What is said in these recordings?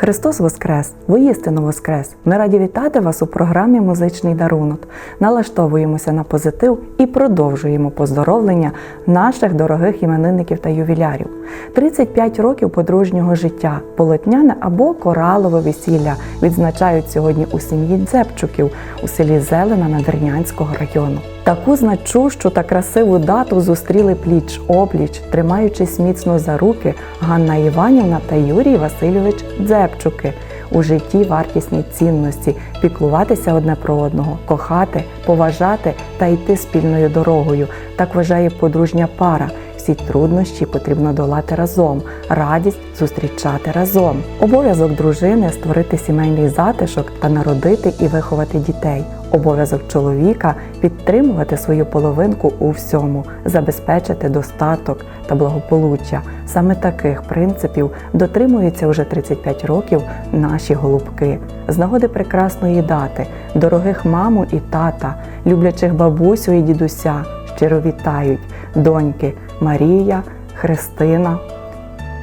Христос Воскрес! Воістину Воскрес! Ми раді вітати вас у програмі Музичний дарунок. Налаштовуємося на позитив і продовжуємо поздоровлення наших дорогих іменинників та ювілярів. 35 років подружнього життя, полотняне або коралове весілля відзначають сьогодні у сім'ї Дзепчуків у селі Зелена Надвірнянського району. Таку значущу та красиву дату зустріли пліч опліч, тримаючись міцно за руки Ганна Іванівна та Юрій Васильович Дзепчуки. У житті вартісні цінності піклуватися одне про одного, кохати, поважати та йти спільною дорогою. Так вважає подружня пара. Всі труднощі потрібно долати разом, радість зустрічати разом. Обов'язок дружини створити сімейний затишок та народити і виховати дітей. Обов'язок чоловіка підтримувати свою половинку у всьому, забезпечити достаток та благополуччя. Саме таких принципів дотримуються вже 35 років наші голубки. З нагоди прекрасної дати, дорогих маму і тата, люблячих бабусю і дідуся щиро вітають доньки Марія, Христина,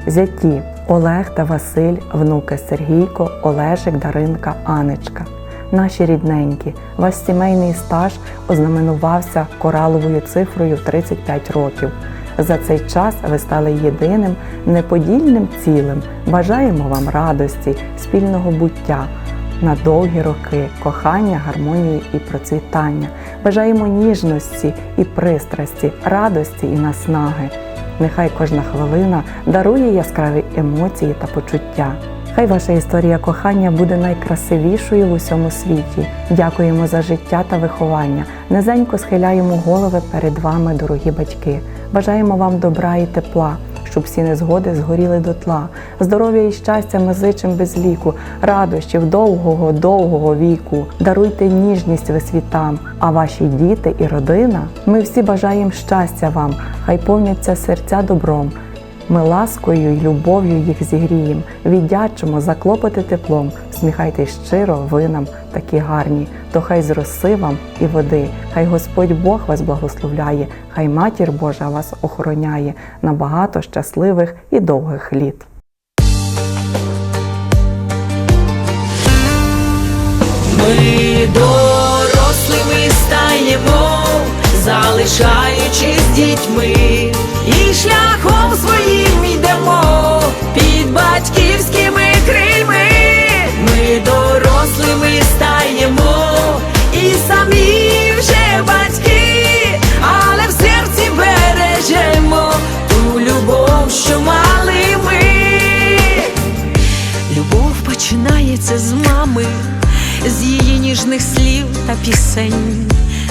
зяті Олег та Василь, внуки Сергійко, Олежик, Даринка, Анечка. Наші рідненькі, ваш сімейний стаж ознаменувався кораловою цифрою 35 років. За цей час ви стали єдиним неподільним цілим. Бажаємо вам радості, спільного буття на довгі роки, кохання, гармонії і процвітання. Бажаємо ніжності і пристрасті, радості і наснаги. Нехай кожна хвилина дарує яскраві емоції та почуття. Хай ваша історія кохання буде найкрасивішою в усьому світі. Дякуємо за життя та виховання. Низенько схиляємо голови перед вами, дорогі батьки. Бажаємо вам добра і тепла, щоб всі незгоди згоріли дотла. Здоров'я і щастя ми зичим без ліку, радощів довгого, довгого віку. Даруйте ніжність ви світам, а ваші діти і родина. Ми всі бажаємо щастя вам, хай повняться серця добром. Ми ласкою й любов'ю їх зігрієм, віддячимо за клопоти теплом, сміхайтесь щиро, ви нам такі гарні, то хай з роси вам і води, хай Господь Бог вас благословляє, хай Матір Божа вас охороняє на багато щасливих і довгих літ. Ми дорослими стаємо, залишаючись дітьми, і шляхом своїм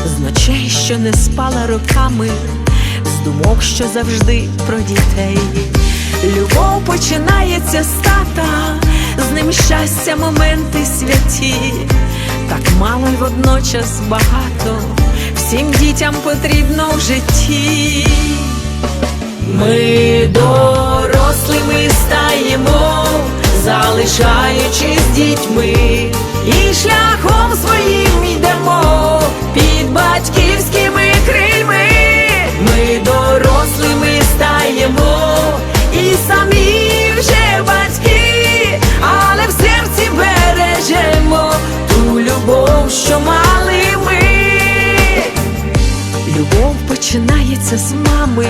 з ночей, що не спала роками, з думок, що завжди про дітей. Любов починається з тата, з ним щастя, моменти святі, так мало й водночас багато, всім дітям потрібно в житті. Ми дорослими стаємо, залишаючись дітьми, і шляхом своїм починається з мами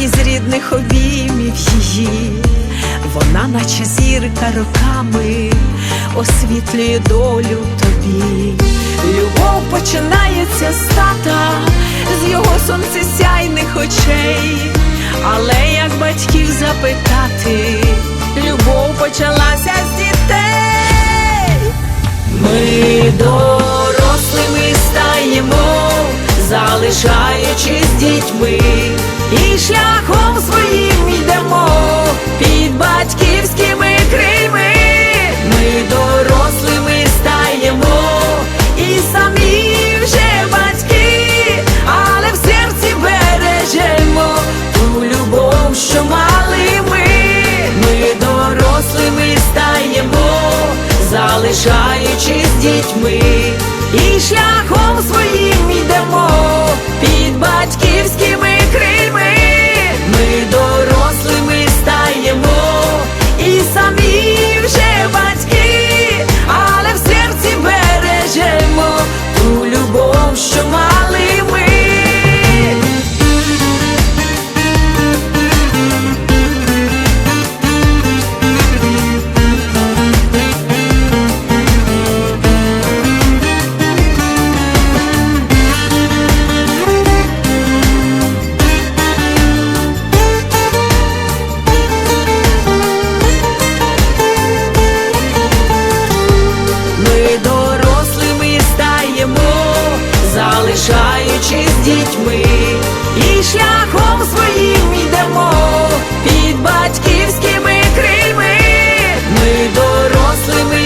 і з рідних обіймів її. Вона, наче зірка роками, освітлює долю тобі. Любов починається з тата, з його сонцесяйних очей. Але як батьків запитати, любов почалася з дітей. Ми дорослими залишаючись дітьми, і шляхом своїм йдемо під батьківськими крильми. Ми дорослими стаємо, і самі вже батьки, але в серці бережемо ту любов, що мали ми. Ми дорослими стаємо, залишаючись дітьми, і шляхом своїм під батьківськими залишаючись дітьми, і шляхом своїм йдемо під батьківськими крильми, ми дорослими.